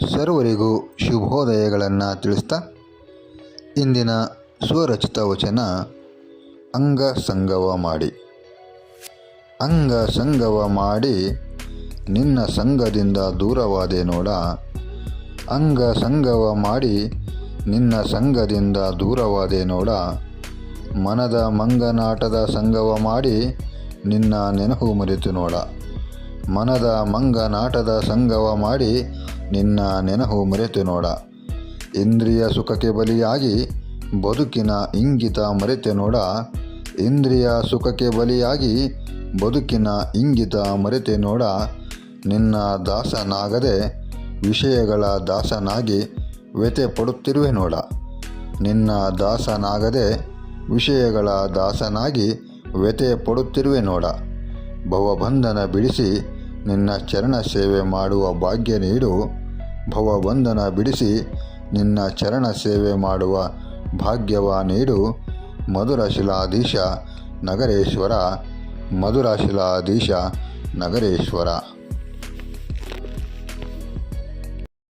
ಸರ್ವರಿಗೂ ಶುಭೋದಯಗಳನ್ನು ತಿಳಿಸ್ತಾ ಇಂದಿನ ಸ್ವರಚಿತ ವಚನ ಅಂಗ ಸಂಗವ ಮಾಡಿ. ಅಂಗ ಸಂಗವ ಮಾಡಿ ನಿನ್ನ ಸಂಘದಿಂದ ದೂರವಾದೆ ನೋಡ. ಅಂಗ ಸಂಗವ ಮಾಡಿ ನಿನ್ನ ಸಂಘದಿಂದ ದೂರವಾದೆ ನೋಡ. ಮನದ ಮಂಗನಾಟದ ಸಂಗವ ಮಾಡಿ ನಿನ್ನ ನೆನಹು ಮರೆತು ನೋಡ. ಮನದ ಮಂಗನಾಟದ ಸಂಗವ ಮಾಡಿ ನಿನ್ನ ನೆನಹು ಮರೆತು ನೋಡ. ಇಂದ್ರಿಯ ಸುಖಕ್ಕೆ ಬಲಿಯಾಗಿ ಬದುಕಿನ ಇಂಗಿತ ಮರೆತೆ ನೋಡ. ಇಂದ್ರಿಯ ಸುಖಕ್ಕೆ ಬಲಿಯಾಗಿ ಬದುಕಿನ ಇಂಗಿತ ಮರೆತೆ ನೋಡ. ನಿನ್ನ ದಾಸನಾಗದೆ ವಿಷಯಗಳ ದಾಸನಾಗಿ ವ್ಯತೆ ಪಡುತ್ತಿರುವೆ ನೋಡ. ನಿನ್ನ ದಾಸನಾಗದೆ ವಿಷಯಗಳ ದಾಸನಾಗಿ ವ್ಯತೆ ಪಡುತ್ತಿರುವೆ ನೋಡ. ಭವಬಂಧನ ಬಿಡಿಸಿ ನಿನ್ನ ಚರಣ ಸೇವೆ ಮಾಡುವ ಭಾಗ್ಯ ನೀಡು. ಭವಬಂಧನ ಬಿಡಿಸಿ ನಿನ್ನ ಚರಣ ಸೇವೆ ಮಾಡುವ ಭಾಗ್ಯವ ನೀಡು. ಮಧುರಶಿಲಾಧೀಶ ನಗರೇಶ್ವರ ಮಧುರಶಿಲಾಧೀಶ ನಗರೇಶ್ವರ.